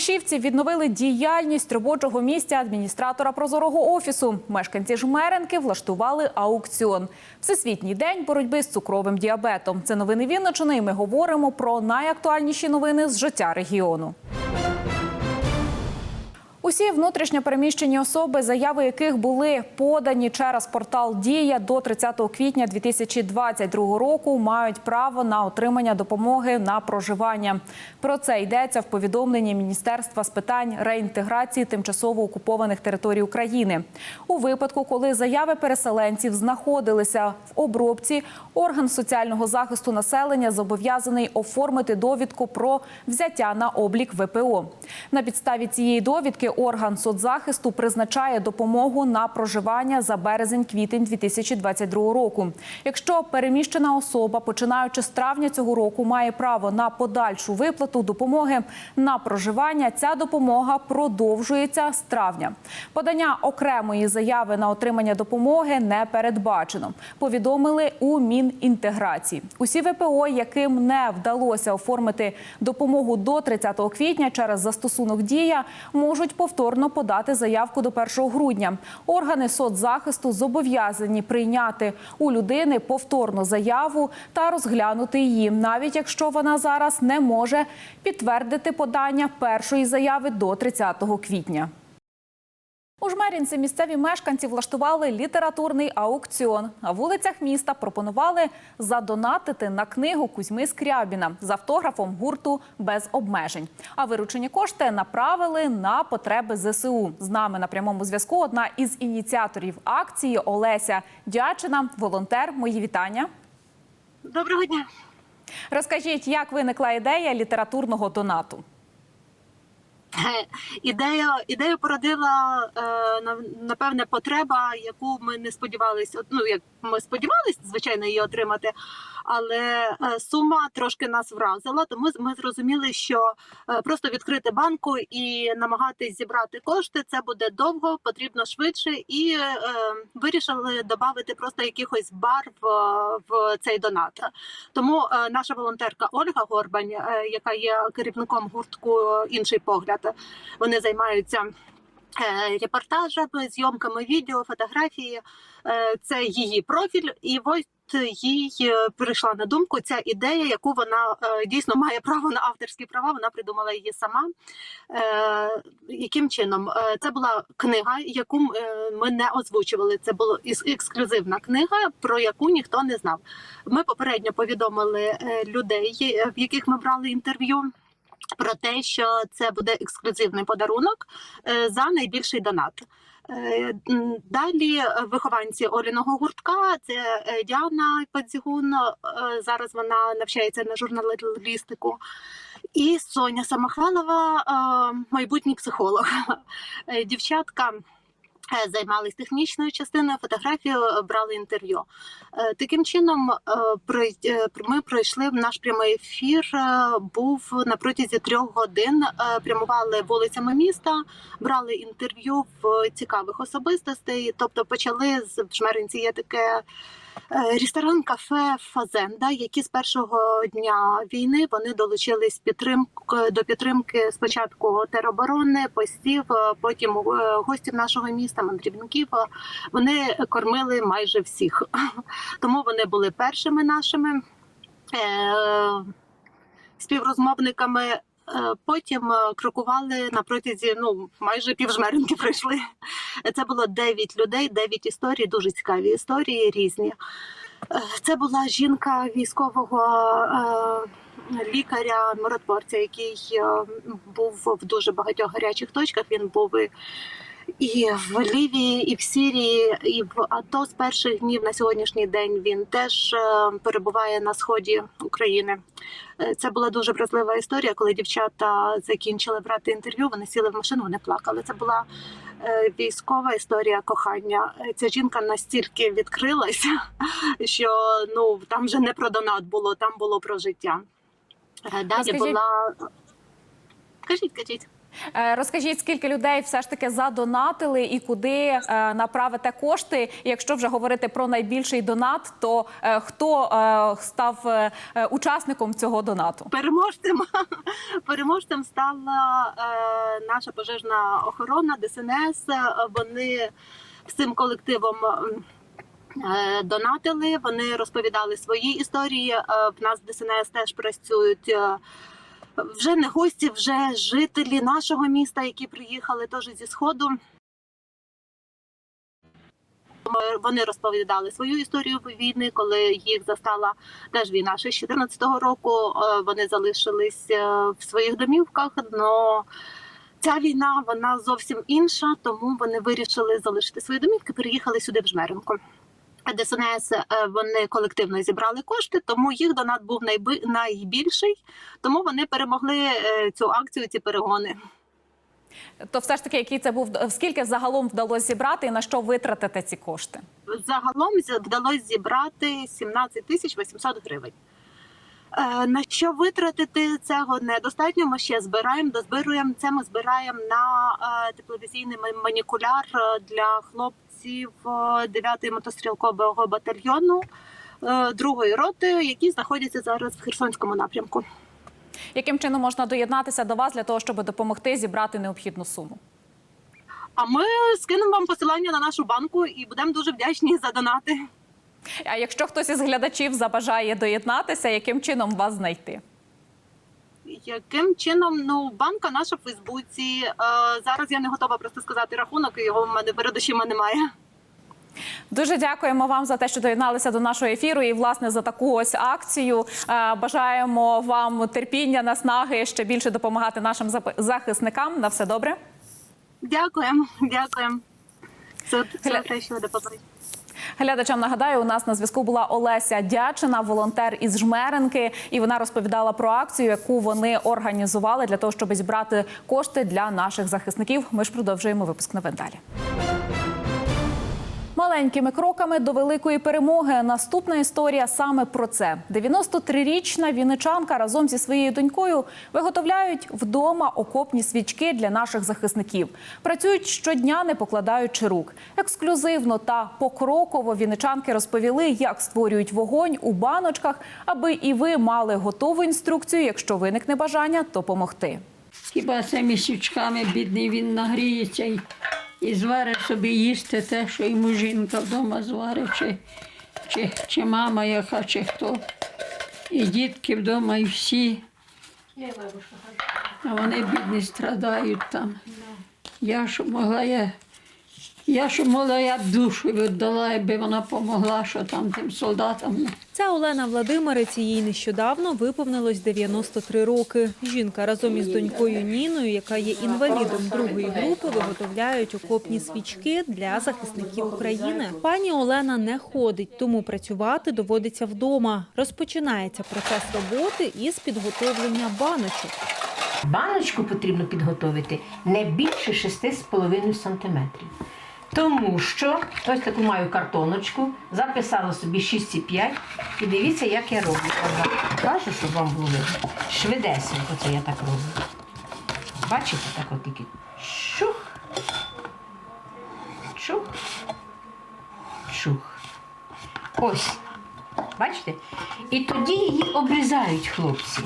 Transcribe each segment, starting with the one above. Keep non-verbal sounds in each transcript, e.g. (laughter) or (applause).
Гаврішівці відновили діяльність робочого місця адміністратора прозорого офісу. Мешканці Жмеренки влаштували аукціон. Всесвітній день боротьби з цукровим діабетом. Це новини Вінничини. І ми говоримо про найактуальніші новини з життя регіону. Усі внутрішньо переміщені особи, заяви яких були подані через портал Дія до 30 квітня 2022 року, мають право на отримання допомоги на проживання. Про це йдеться в повідомленні Міністерства з питань реінтеграції тимчасово окупованих територій України. У випадку, коли заяви переселенців знаходилися в обробці, орган соціального захисту населення зобов'язаний оформити довідку про взяття на облік ВПО. На підставі цієї довідки орган соцзахисту призначає допомогу на проживання за березень-квітень 2022 року. Якщо переміщена особа, починаючи з травня цього року, має право на подальшу виплату допомоги на проживання, ця допомога продовжується з травня. Подання окремої заяви на отримання допомоги не передбачено. Повідомили у Мінінтеграції. Усі ВПО, яким не вдалося оформити допомогу до 30 квітня через застосунок дія, можуть повторно подати заявку до 1 грудня. Органи соцзахисту зобов'язані прийняти у людини повторну заяву та розглянути її, навіть якщо вона зараз не може підтвердити подання першої заяви до 30 квітня. У Жмерінці місцеві мешканці влаштували літературний аукціон. На вулицях міста пропонували задонатити на книгу Кузьми Скрябіна з автографом гурту без обмежень. А виручені кошти направили на потреби ЗСУ. З нами на прямому зв'язку одна із ініціаторів акції Олеся Дячина. Волонтер. Мої вітання. Доброго дня. Розкажіть, як виникла ідея літературного донату? (coughs) Ідея ідею породила е, напевне потреба, яку ми не сподівалися. Ну як ми сподівалися, звичайно, її отримати, але е, сума трошки нас вразила. Тому ми зрозуміли, що е, просто відкрити банку і намагатись зібрати кошти це буде довго, потрібно швидше, і е, вирішили додати просто якихось барв в цей донат. Тому е, наша волонтерка Ольга Горбань, яка є керівником гуртку інший погляд, вони займаються. Е, Репортажами, зйомками відео, фотографії Е, це її профіль, і ось їй е, прийшла на думку ця ідея, яку вона дійсно має право на авторські права. Вона придумала її сама. Яким чином це була книга, яку ми не озвучували. Це була ексклюзивна книга, про яку ніхто не знав. Ми попередньо повідомили людей, в яких ми брали інтерв'ю. Про те, що це буде ексклюзивний подарунок е, за найбільший донат. Е, Далі е, вихованці Оліного гуртка це Діана Падзігун. Зараз вона навчається на журналістику. І Соня Самохвалова, майбутній психолог. Дівчатка займались технічною частиною, фотографію, е, брали інтерв'ю. Е, Таким чином, е, е, ми пройшли в наш прямий ефір. е, Був на протязі трьох годин. е, Прямували вулицями міста, брали інтерв'ю в цікавих особистостей. Тобто, почали з Жмеринці є таке. Е, Ресторан, кафе Фазенда, які з першого дня війни вони долучились підтримк до підтримки спочатку тероборони, постів, е, потім е, гостів нашого міста, мандрівників. Е, Вони кормили майже всіх, (laughs) тому вони були першими нашими е, співрозмовниками. Е, Потім е, крокували на протязі ну майже півжмеринки пройшли. Це було 9 людей, 9 історій, дуже цікаві історії різні. Е, Це була жінка військового лікаря миротворця, який був в дуже багатьох гарячих точках. Він був і, і в Лівії, і в Сірії, і в АТО з перших днів на сьогоднішній день він теж е, перебуває на сході України. Е, Це була дуже вразлива історія, коли дівчата закінчили брати інтерв'ю. Вони сіли в машину, вони плакали. Це була е, військова історія кохання. Ця жінка настільки відкрилася, (laughs) що ну там вже не про донат було, там було про життя. Далі була кажіть, кажіть. Е, Розкажіть, скільки людей все ж таки задонатили і куди е, направите кошти? Якщо вже говорити про найбільший донат, то е, хто став учасником цього донату? Переможцем (laughs) переможцем стала наша пожежна охорона ДСНС. Вони цим колективом. Донатили, вони розповідали свої історії. В нас ДСНС теж працюють вже не гості, вже жителі нашого міста, які приїхали теж зі сходу. Вони розповідали свою історію війни, коли їх застала теж війна ще з 14-го року. Е, Вони залишились е, в своїх домівках. Но ця війна вона зовсім інша, тому вони вирішили залишити свої домівки, переїхали сюди в Жмеринку. ДСНС е, вони колективно зібрали кошти, тому їх донат був найбільший. Тому вони перемогли е, цю акцію, ці перегони. То все ж таки, який це був скільки загалом вдалося зібрати і на що витратити ці кошти? Загалом вдалося зібрати 17 тисяч 800 гривень. Е, На що витратити цього недостатньо? Ми ще збираємо, дозбируємо це. Ми збираємо на тепловізійний манікуляр для хлопців е, 9-ї мотострілкового батальйону е, другої роти, які знаходяться зараз в Херсонському напрямку. Яким чином можна доєднатися до вас для того, щоб допомогти зібрати необхідну суму? А ми скинемо вам посилання на нашу банку і будемо дуже вдячні за донати. А якщо хтось із глядачів забажає доєднатися, яким чином вас знайти? Яким чином ну банка наша в Фейсбуці? Е, зараз я не готова просто сказати рахунок, і його в мене перед очима немає. Дуже дякуємо вам за те, що доєдналися до нашого ефіру і власне за таку ось акцію. Е, Бажаємо вам терпіння, наснаги ще більше допомагати нашим захисникам. На все добре. Дякуємо, дякуємо. Це, це Гля- те, що допомогли. Глядачам нагадаю, у нас на зв'язку була Олеся Дячина, волонтер із Жмеренки, і вона розповідала про акцію, яку вони організували для того, щоб зібрати кошти для наших захисників. Ми ж продовжуємо випуск новин далі. Маленькими кроками до великої перемоги. Наступна історія саме про це. 93-річна вінничанка разом зі своєю донькою виготовляють вдома окопні свічки для наших захисників. Працюють щодня, не покладаючи рук. Ексклюзивно та покроково вінничанки розповіли, як створюють вогонь у баночках, аби і ви мали готову інструкцію, якщо виникне бажання, допомогти. Хіба цими свічками бідний він нагріється і, зварить собі їсти те, що йому жінка вдома зварить, чи, чи, чи мама яка, чи хто. І дітки вдома, і всі. А вони бідні страдають там. Я щоб могла, я, я щоб могла, я б душу віддала, якби вона допомогла, що там тим солдатам. Ця Олена Владимирець їй нещодавно виповнилось 93 роки. Жінка разом із донькою Ніною, яка є інвалідом другої групи, виготовляють окопні свічки для захисників України. Пані Олена не ходить, тому працювати доводиться вдома. Розпочинається процес роботи із підготовлення баночок. Баночку потрібно підготовити не більше 6,5 см. Тому що ось таку маю картоночку, записала собі 6,5 і дивіться, як я роблю. Кажу, щоб вам було. Швидесенько це я так роблю. Бачите, так от тільки чух, чух, чух. Ось. Бачите? І тоді її обрізають хлопці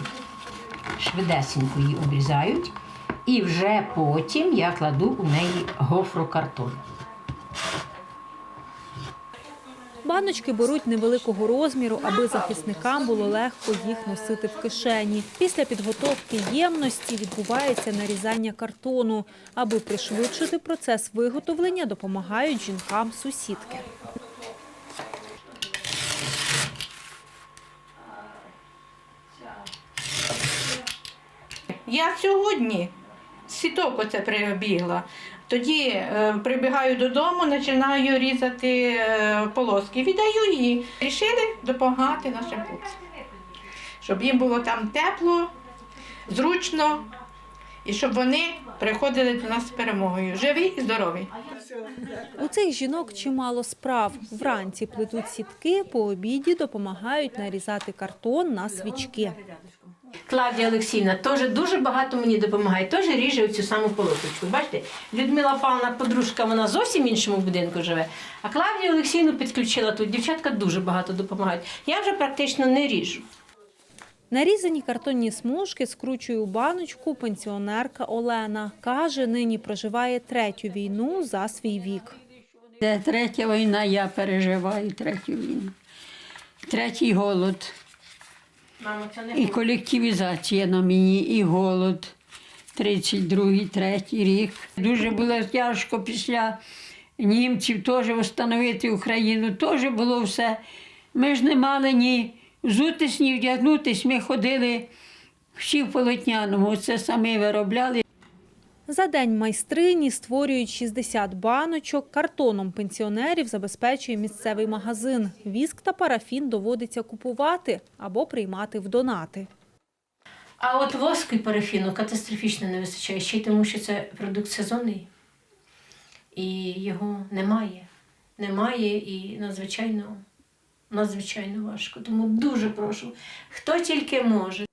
швидесенько її обрізають, і вже потім я кладу у неї гофрокартон. Баночки беруть невеликого розміру, аби захисникам було легко їх носити в кишені. Після підготовки ємності відбувається нарізання картону. Аби пришвидшити процес виготовлення, допомагають жінкам сусідки. Я сьогодні сіток оце прибігла. Тоді е, прибігаю додому, починаю різати е, полоски, віддаю її. Рішили допомагати нашим хлопцям, щоб їм було там тепло, зручно і щоб вони приходили до нас з перемогою. Живі і здорові. У цих жінок чимало справ. Вранці плетуть сітки, по обіді допомагають нарізати картон на свічки. Клавдія Олексійовна теж дуже багато мені допомагає, теж ріже цю саму полосочку. Бачите, Людмила Павловна, подружка, вона зовсім в іншому будинку живе. А Клавдія Олексійовну підключила тут. Дівчатка дуже багато допомагають. Я вже практично не ріжу. Нарізані картонні смужки скручує у баночку пенсіонерка Олена. Каже, нині проживає третю війну за свій вік. Де третя війна, я переживаю третю війну. Третій голод. Мамо, це не І колективізація на мені, і голод. 32-й, 3-й рік. Дуже було тяжко після німців теж встановити Україну. Теж було все. Ми ж не мали ні взутись, ні вдягнутись. Ми ходили всі в полотняному. Це самі виробляли. За день майстрині створюють 60 баночок. Картоном пенсіонерів забезпечує місцевий магазин. Віск та парафін доводиться купувати або приймати в донати. А от воску і парафіну катастрофічно не вистачає, ще й тому, що це продукт сезонний. І його немає. Немає і надзвичайно, надзвичайно важко. Тому дуже прошу, хто тільки може.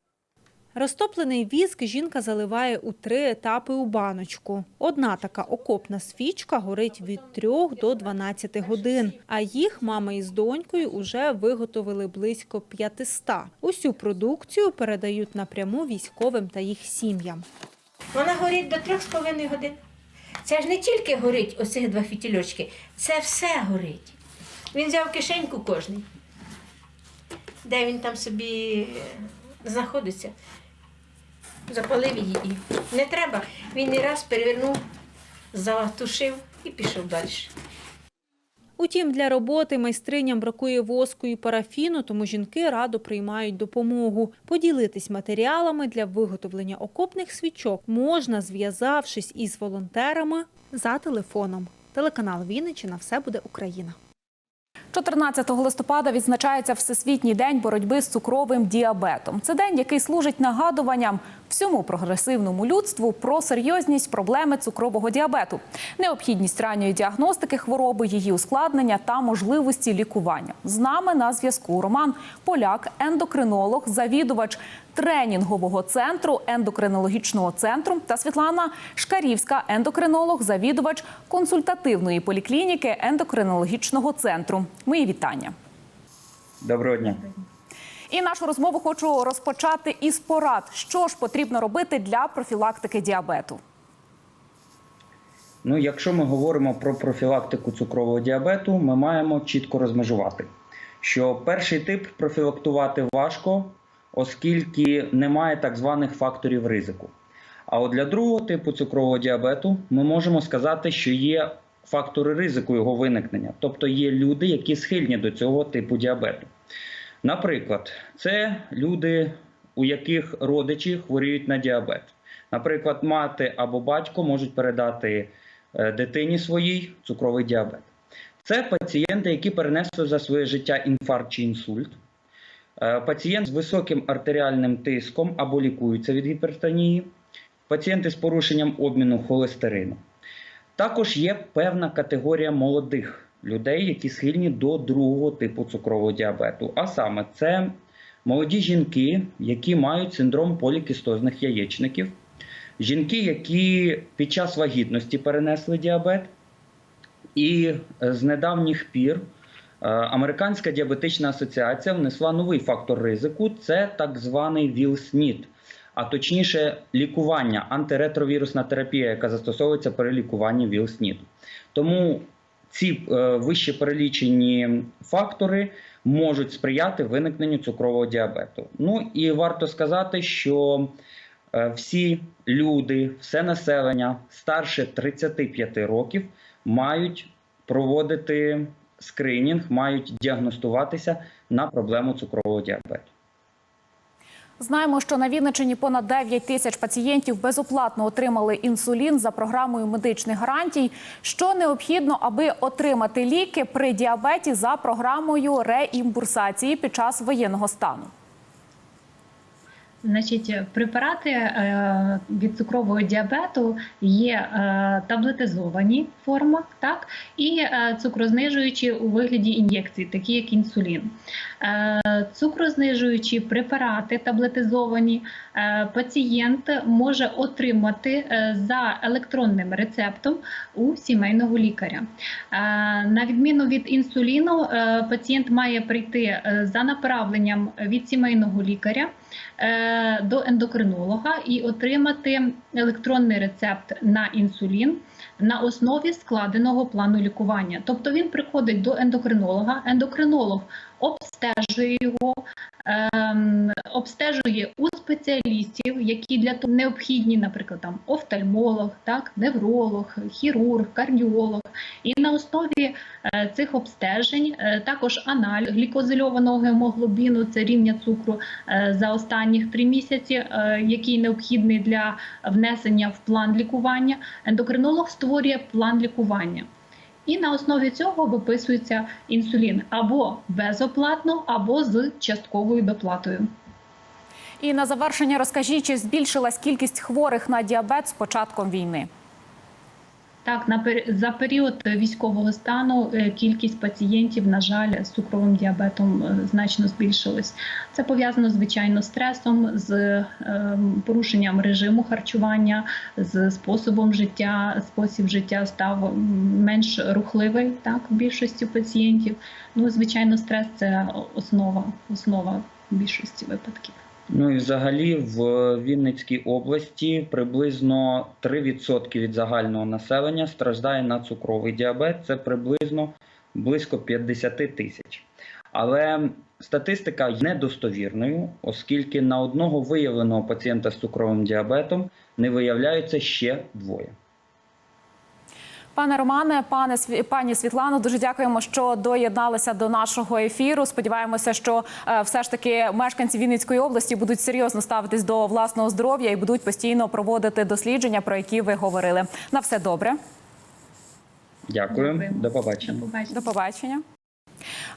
Розтоплений віск жінка заливає у три етапи у баночку. Одна така окопна свічка горить від 3 до 12 годин, а їх мама із донькою уже виготовили близько 500. Усю продукцію передають напряму військовим та їх сім'ям. Вона горить до 3,5 годин. Це ж не тільки горить оцих два фітільочки, це все горить. Він взяв кишеньку кожний. Де він там собі е, знаходиться. Запалив її і не треба. Він не раз перевернув, затушив і пішов далі. Утім, для роботи майстриням бракує воску і парафіну, тому жінки радо приймають допомогу. Поділитись матеріалами для виготовлення окопних свічок можна, зв'язавшись із волонтерами за телефоном. Телеканал Вінниччина «Все буде Україна». 14 листопада відзначається Всесвітній день боротьби з цукровим діабетом. Це день, який служить нагадуванням всьому прогресивному людству про серйозність проблеми цукрового діабету, необхідність ранньої діагностики хвороби, її ускладнення та можливості лікування. З нами на зв'язку Роман Поляк, ендокринолог, завідувач тренінгового центру ендокринологічного центру та Світлана Шкарівська, ендокринолог, завідувач консультативної поліклініки ендокринологічного центру. Мої вітання. Доброго дня. І нашу розмову хочу розпочати із порад, що ж потрібно робити для профілактики діабету. Ну, якщо ми говоримо про профілактику цукрового діабету, ми маємо чітко розмежувати, що перший тип профілактувати важко, оскільки немає так званих факторів ризику. А от для другого типу цукрового діабету ми можемо сказати, що є фактори ризику його виникнення, тобто є люди, які схильні до цього типу діабету. Наприклад, це люди, у яких родичі хворіють на діабет. Наприклад, мати або батько можуть передати е, дитині своїй цукровий діабет. Це пацієнти, які перенесли за своє життя інфаркт чи інсульт. Е, Пацієнт з високим артеріальним тиском або лікується від гіпертонії, пацієнти з порушенням обміну холестерину. Також є певна категорія молодих людей, які схильні до другого типу цукрового діабету. А саме це молоді жінки, які мають синдром полікістозних яєчників, жінки, які під час вагітності перенесли діабет, і з недавніх пір Американська діабетична асоціація внесла новий фактор ризику це так званий ВІЛ-СНІД, а точніше лікування, антиретровірусна терапія, яка застосовується при лікуванні ВІЛ-СНІДу. Тому ці е, вище перелічені фактори можуть сприяти виникненню цукрового діабету. Ну і варто сказати, що е, всі люди, все населення старше 35 років мають проводити скринінг, мають діагностуватися на проблему цукрового діабету. Знаємо, що на Вінниччині понад 9 тисяч пацієнтів безоплатно отримали інсулін за програмою медичних гарантій. Що необхідно, аби отримати ліки при діабеті за програмою реімбурсації під час воєнного стану? Значить, препарати е, від цукрового діабету є е, таблетизовані в формах, так, і е, цукрознижуючі у вигляді ін'єкцій, такі як інсулін. Цукрознижуючі препарати таблетизовані пацієнт може отримати за електронним рецептом у сімейного лікаря. На відміну від інсуліну, пацієнт має прийти за направленням від сімейного лікаря до ендокринолога і отримати електронний рецепт на інсулін на основі складеного плану лікування. Тобто він приходить до ендокринолога, ендокринолог обстежує його, ем, обстежує у спеціалістів, які для того необхідні, наприклад, там офтальмолог, так, невролог, хірург, кардіолог. І на основі е, цих обстежень е, також аналіз глікозильованого гемоглобіну, це рівня цукру е, за останніх три місяці, е, який необхідний для внесення в план лікування. Ендокринолог створює план лікування. І на основі цього виписується інсулін або безоплатно, або з частковою доплатою. І на завершення розкажіть, чи збільшилась кількість хворих на діабет з початком війни? Так, на за період військового стану е, кількість пацієнтів, на жаль, з цукровим діабетом е, значно збільшилась. Це пов'язано звичайно з стресом, з ем, порушенням режиму харчування, з способом життя. Спосіб життя став менш рухливий так в більшості пацієнтів. Ну, звичайно, стрес це основа, основа більшості випадків. Ну і взагалі в Вінницькій області приблизно 3% від загального населення страждає на цукровий діабет. Це приблизно близько 50 тисяч. Але статистика є недостовірною, оскільки на одного виявленого пацієнта з цукровим діабетом не виявляються ще двоє. Пане Романе, пане пані Світлано, дуже дякуємо, що доєдналися до нашого ефіру. Сподіваємося, що е, все ж таки мешканці Вінницької області будуть серйозно ставитись до власного здоров'я і будуть постійно проводити дослідження, про які ви говорили. На все добре. Дякую, Дякуємо. до побачення. До побачення.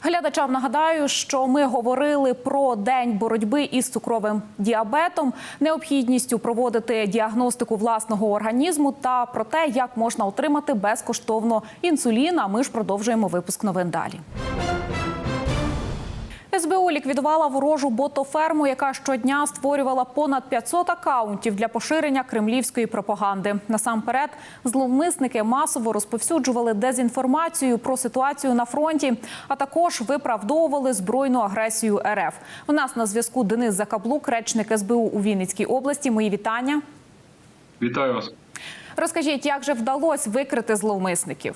Глядачам нагадаю, що ми говорили про день боротьби із цукровим діабетом, необхідністю проводити діагностику власного організму та про те, як можна отримати безкоштовно інсулін. А ми ж продовжуємо випуск новин далі. СБУ ліквідувала ворожу ботоферму, яка щодня створювала понад 500 акаунтів для поширення кремлівської пропаганди. Насамперед, зловмисники масово розповсюджували дезінформацію про ситуацію на фронті, а також виправдовували збройну агресію РФ. У нас на зв'язку Денис Закаблук, речник СБУ у Вінницькій області. Мої вітання. Вітаю вас. Розкажіть, як же вдалося викрити зловмисників?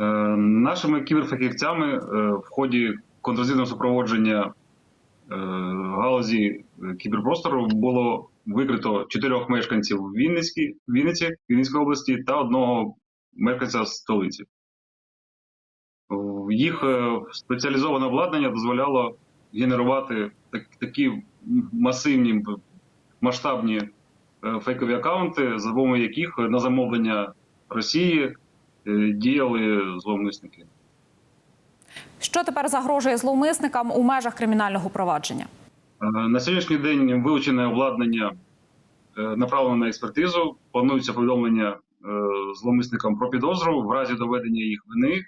Е, Нашими кіберфахівцями е, в ході контррозвідного супроводження е, галузі е, кіберпростору було викрито чотирьох мешканців Вінницькі, Вінниці, Вінницької області та одного мешканця столиці. Їх е, спеціалізоване обладнання дозволяло генерувати так- такі масивні масштабні е, фейкові акаунти, за допомогою яких на замовлення Росії е, діяли зловмисники. Що тепер загрожує зловмисникам у межах кримінального провадження? Е, На сьогоднішній день вилучене обладнання е, направлено на експертизу. Планується повідомлення е, зловмисникам про підозру. В разі доведення їх вини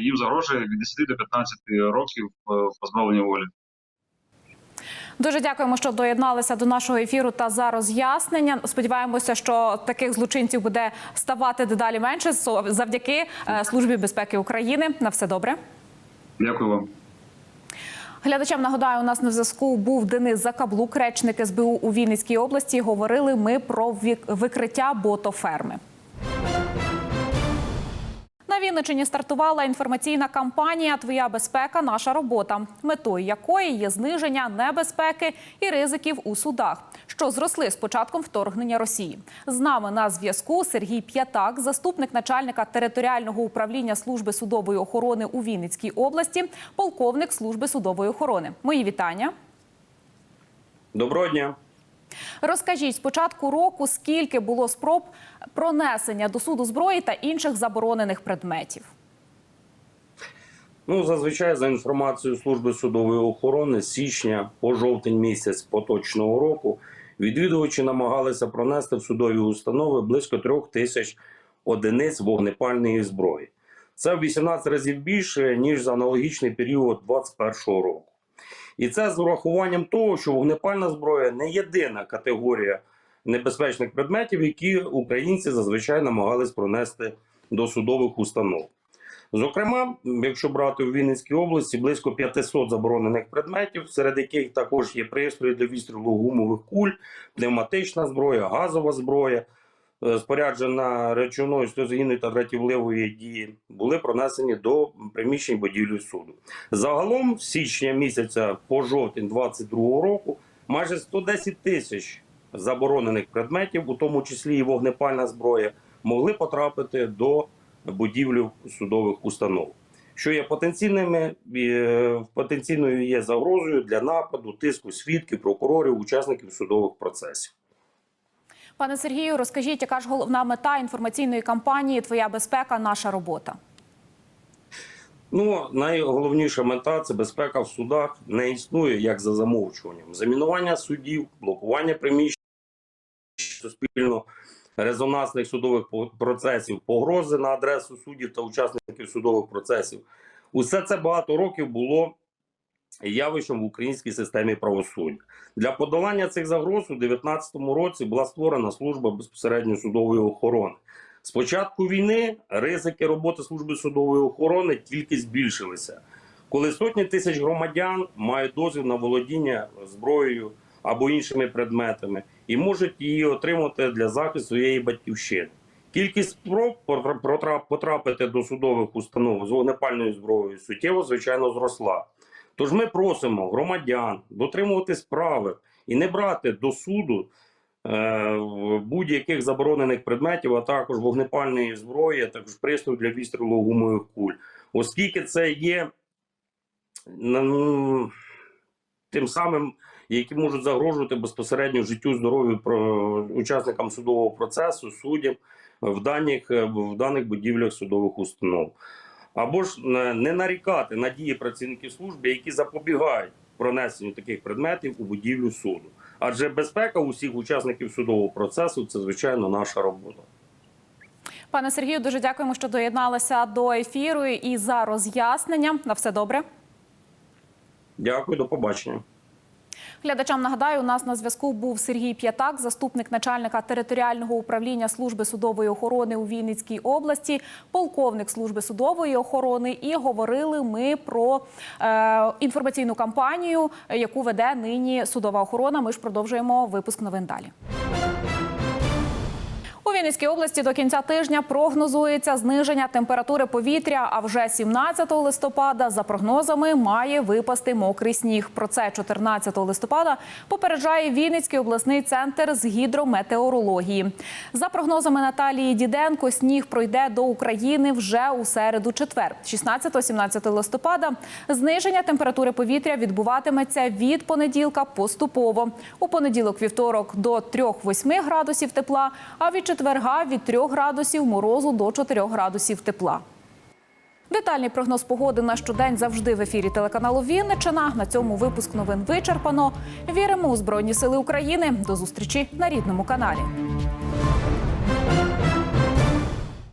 їм загрожує від 10 до 15 років позбавлення волі. Дуже дякуємо, що доєдналися до нашого ефіру та за роз'яснення. Сподіваємося, що таких злочинців буде ставати дедалі менше завдяки службі безпеки України. На все добре. Дякую вам. Глядачам нагадаю, у нас на зв'язку був Денис Закаблук, речник СБУ у Вінницькій області. Говорили ми про викриття ботоферми. На Вінничині стартувала інформаційна кампанія Твоя безпека, наша робота, метою якої є зниження небезпеки і ризиків у судах, що зросли з початком вторгнення Росії. З нами на зв'язку Сергій П'ятак, заступник начальника територіального управління служби судової охорони у Вінницькій області, полковник служби судової охорони. Мої вітання. Доброго дня. Розкажіть з початку року, скільки було спроб пронесення до суду зброї та інших заборонених предметів. Ну, зазвичай, за інформацією служби судової охорони, з січня по жовтень місяць поточного року відвідувачі намагалися пронести в судові установи близько трьох тисяч одиниць вогнепальної зброї. Це в 18 разів більше ніж за аналогічний період 2021 року. І це з урахуванням того, що вогнепальна зброя не єдина категорія небезпечних предметів, які українці зазвичай намагались пронести до судових установ. Зокрема, якщо брати у Вінницькій області, близько 500 заборонених предметів, серед яких також є пристрої для відстрілу гумових куль, пневматична зброя, газова зброя, споряджена речовною сльозогінної та дратівливої дії, були пронесені до приміщень будівлі суду. Загалом, з січня місяця по жовтень 2022 року, майже 110 тисяч заборонених предметів, у тому числі і вогнепальна зброя, могли потрапити до будівлю судових установ, що є потенційними е, потенційною є загрозою для нападу, тиску свідків, прокурорів, учасників судових процесів. Пане Сергію, розкажіть, яка ж головна мета інформаційної кампанії Твоя безпека, наша робота? Ну, найголовніша мета це безпека в судах не існує як за замовчуванням. Замінування судів, блокування приміщень суспільно резонансних судових процесів, погрози на адресу суддів та учасників судових процесів. Усе це багато років було явищем в українській системі правосуддя. Для подолання цих загроз у 2019 році була створена служба безпосередньо судової охорони. З початку війни ризики роботи служби судової охорони тільки збільшилися, коли сотні тисяч громадян мають дозвіл на володіння зброєю або іншими предметами і можуть її отримати для захисту своєї батьківщини. Кількість спроб потра- потра- потрапити до судових установ з вогнепальною зброєю суттєво, звичайно, зросла. Тож ми просимо громадян дотримуватись правил і не брати до суду е, будь-яких заборонених предметів, а також вогнепальної зброї, а також пристрою для відстрілу гумових куль, оскільки це є м, тим самим, які можуть загрожувати безпосередньо життю здоров'ю учасникам судового процесу, суддям в даних, е, в даних будівлях судових установ. Або ж не нарікати на дії працівників служби, які запобігають пронесенню таких предметів у будівлю суду. Адже безпека усіх учасників судового процесу це звичайно наша робота. Пане Сергію, дуже дякуємо, що доєдналися до ефіру і за роз'яснення. На все добре. Дякую, до побачення. Глядачам нагадаю, у нас на зв'язку був Сергій П'ятак, заступник начальника територіального управління служби судової охорони у Вінницькій області, полковник служби судової охорони. І говорили ми про е, інформаційну кампанію, яку веде нині судова охорона. Ми ж продовжуємо випуск новин далі. У Вінницькій області до кінця тижня прогнозується зниження температури повітря. А вже 17 листопада, за прогнозами, має випасти мокрий сніг. Про це 14 листопада попереджає Вінницький обласний центр з гідрометеорології. За прогнозами Наталії Діденко, сніг пройде до України вже у середу четвер, 16-17 листопада. Зниження температури повітря відбуватиметься від понеділка поступово. У понеділок вівторок до 3-8 градусів тепла, а від четверга від 3 градусів морозу до 4 градусів тепла. Детальний прогноз погоди на щодень завжди в ефірі телеканалу Вінничина. На цьому випуск новин вичерпано. Віримо у Збройні Сили України. До зустрічі на рідному каналі.